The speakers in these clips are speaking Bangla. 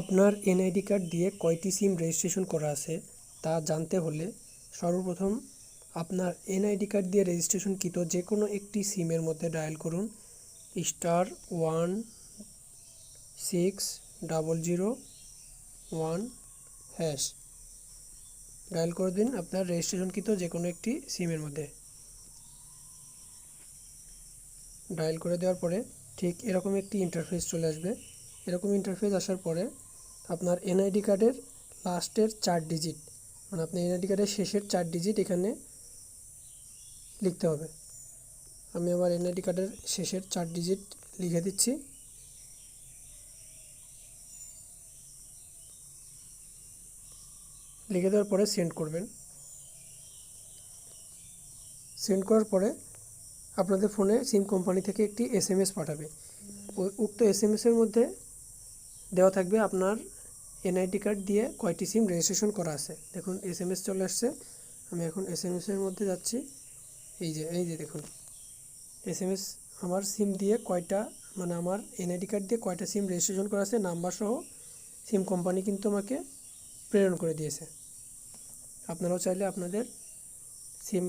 আপনার এনআইডি কার্ড দিয়ে কয়টি সিম রেজিস্ট্রেশন করা আছে, তা জানতে হলে সর্বপ্রথম আপনার এনআইডি কার্ড দিয়ে রেজিস্ট্রেশনকৃত যে কোনো একটি সিমের মধ্যে ডায়াল করুন। Star one six double zero one hash. Dial করে দিন আপনার রেজিস্ট্রেশনকৃত যে কোনো একটি সিমের মধ্যে। ডায়াল করে দেওয়ার পরে ঠিক এরকম একটি ইন্টারফেস চলে আসবে। এরকম ইন্টারফেস আসার পরে আপনার এনআইডি কার্ডের লাস্টের চার ডিজিট মানে আপনার এনআইডি কার্ডের শেষের চার ডিজিট এখানে লিখতে হবে। আমি আমার এনআইডি কার্ডের শেষের চার ডিজিট লিখে দিচ্ছি। লিখে দেওয়ার পরে সেন্ড করবেন। সেন্ড করার পরে আপনাদের ফোনে সিম কোম্পানি থেকে একটি এস পাঠাবে। উক্ত এস এসের মধ্যে দেওয়া থাকবে আপনার এনআইডি কার্ড দিয়ে কয়টি সিম রেজিস্ট্রেশন করা আছে। দেখুন এস এম এস চলে আসছে। আমি এখন এস এম এসের মধ্যে যাচ্ছি। এই যে এই যে দেখুন। এস এম এস আমার সিম দিয়ে কয়টা মানে আমার এনআইডি কার্ড দিয়ে কয়টা সিম রেজিস্ট্রেশন করা আছে, নাম্বার সহ সিম কোম্পানি কিন্তু আমাকে প্রেরণ করে দিয়েছে। আপনারাও চাইলে আপনাদের সিম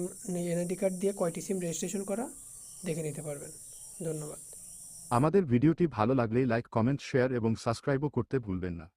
এনআইডি কার্ড দিয়ে কয়টি সিম রেজিস্ট্রেশন করা দেখে নিতে পারবেন। ধন্যবাদ। আমাদের ভিডিওটি ভালো লাগলে লাইক কমেন্ট শেয়ার এবং সাবস্ক্রাইবও করতে ভুলবেন না।